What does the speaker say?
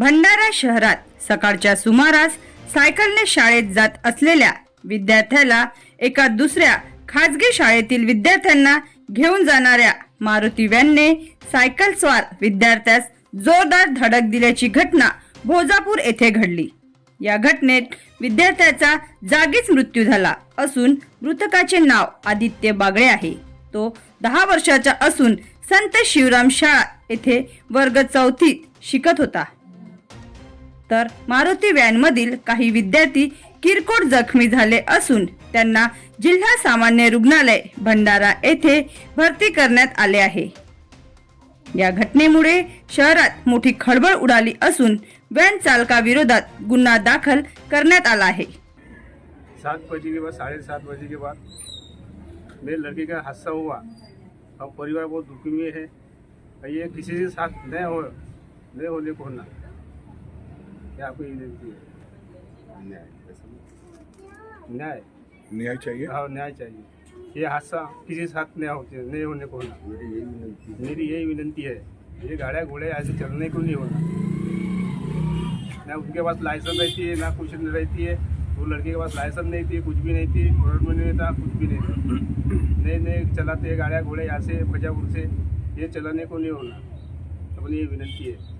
भंडारा शहरात सकाळच्या सुमारास सायकलने शाळेत जात असलेल्या विद्यार्थ्याला एका दुसऱ्या खाजगी शाळेतील विद्यार्थ्यांना घेऊन जाणाऱ्या मारुती व्हॅनने सायकल स्वार विद्यार्थ्यास जोरदार धडक दिल्याची घटना भोजापूर येथे घडली. या घटनेत विद्यार्थ्याचा जागीच मृत्यू झाला असून मृतकाचे नाव आदित्य बागळे आहे. तो दहा वर्षाचा असून संत शिवराम शाळा येथे वर्ग चौथीत शिकत होता. तर मारुती व्हॅनमधील काही विद्यार्थी किरकोळ जखमी झाले असून त्यांना जिल्हा सामान्य रुग्णालय भंडारा येथे भरती करण्यात आले आहे. या घटनेमुळे शहरात मोठी खळबळ उडाली असून व्हॅन चालकाविरोधात गुन्हा दाखल करण्यात आला आहे. सात बजे के बाद साढ़े सात बजे के बाद मेरे लड़के का हादसा हुआ। और परिवार बहुत दुखी में है। ये किसी से साथ नहीं हो नहीं होने को होना। क्या आपको ये है न्याय? न्याय न्याय चाहिए? हाँ न्याय चाहिए। ये हादसा किसी के साथ न होते नहीं होने को होना। मेरी यही विनती है। ये गाड़ियाँ घोड़े ऐसे चलने को नहीं होना। ना उनके पास लाइसेंस रहती है ना कुछ नहीं रहती है। वो लड़के के पास लाइसेंस नहीं थी कुछ भी नहीं थी रोड में नहीं था कुछ भी नहीं था। नए नए चलाते गाड़िया घोड़े यहाँ से फजापुर से। ये चलाने को नहीं होना। अपनी ये विनंती है।